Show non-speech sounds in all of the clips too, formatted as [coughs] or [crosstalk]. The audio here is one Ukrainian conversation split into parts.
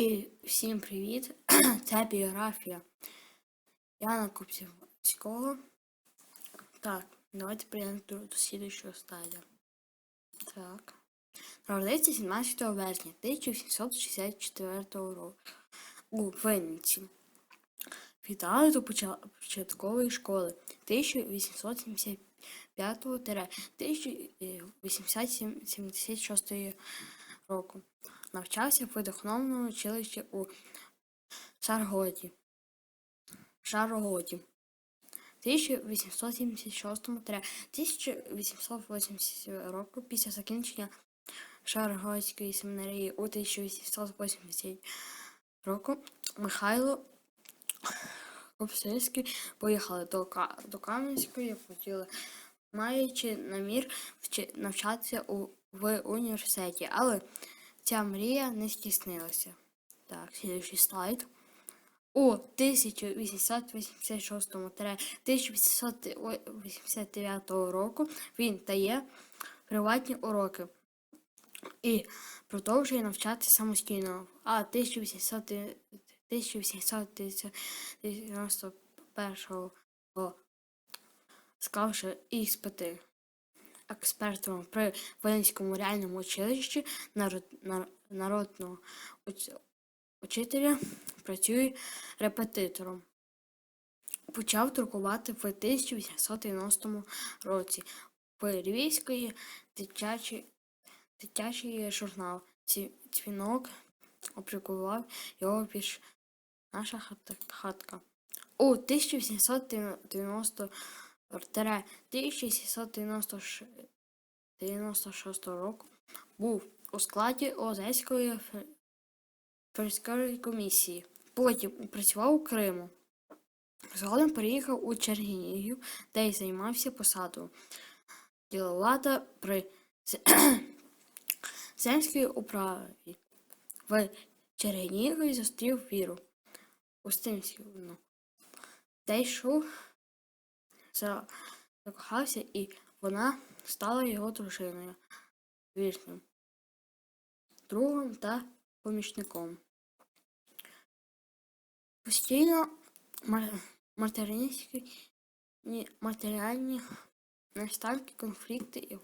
І всім привіт! [clears throat] Це біографія Яна Купцівського. Так, давайте прийдемо до, до слідущого стадія. Так. Народився 17 вересня 1864 року у Винниці. Вітали до початкової школи 1875-1876 року. Навчався в видохновному училищі у Шаргоді. Шаргоді. 1876-1880 року після закінчення Шаргодської семінарії у 1880 року Михайло Кобсильський поїхали до, до Кам'янської поділи, маючи намір навчатися у, в університеті, але ця мрія не здійснилася. Так, слідуючий слайд. У 1886-1889 року він дає приватні уроки і продовжує навчатися самостійно. А 1800 1891 склавши іспити експертом при Винницькому реальному училищі народ, нар- народного уч- учителя працює репетитором. Почав друкувати в 1890 році Львівської дитячий, дитячий журнал «Ці- Дзвінок опублікував його вірш Наша хатка. У 1890-1696 року був у складі Одеської фе- комісії. Потім працював у Криму. Згодом переїхав у Чернігів, де й займався посадою діловата при [coughs] земській управі. В Чернігові зустрів Віру Устинськівну, де йшов, закохався, і вона стала його дружиною, вірним, другом та помічником. Постійно матеріальні наставки, конфлікти і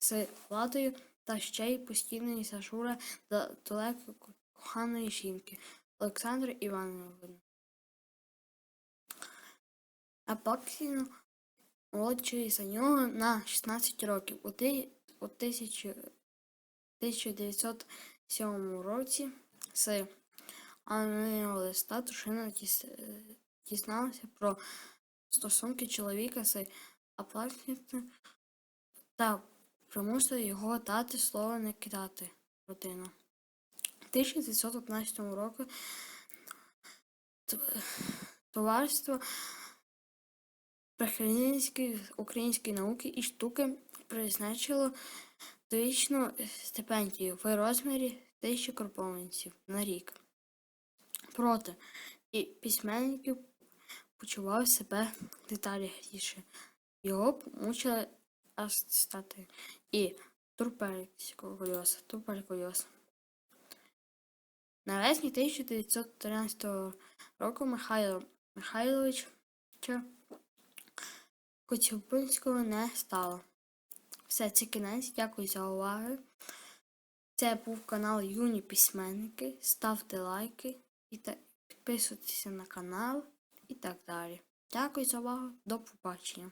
з владою та ще й постійної зажура до далеко коханої жінки Олександри Івановни. Апаксіну молодший за нього на 16 років. У, ти, у тисячі- 1907 році з анонімного листа дружина дізналася про стосунки чоловіка з Аплаксітом та примусила його дати слово не кидати родину. 1915 року т- товариство прихильницької української науки і штуки призначило довічну стипендію в розмірі тисячі карбованців на рік. Проте і письменників почував себе деталі гірше. Його мучили астати і туберкульоз. туберкульоз. Навесні 1913 року Михайло Михайлович Коцюбинського не стало. Все, це кінець. Дякую за увагу. Це був канал Юні Письменники. Ставте лайки і підписуйтесь на канал і так далі. Дякую за увагу. До побачення.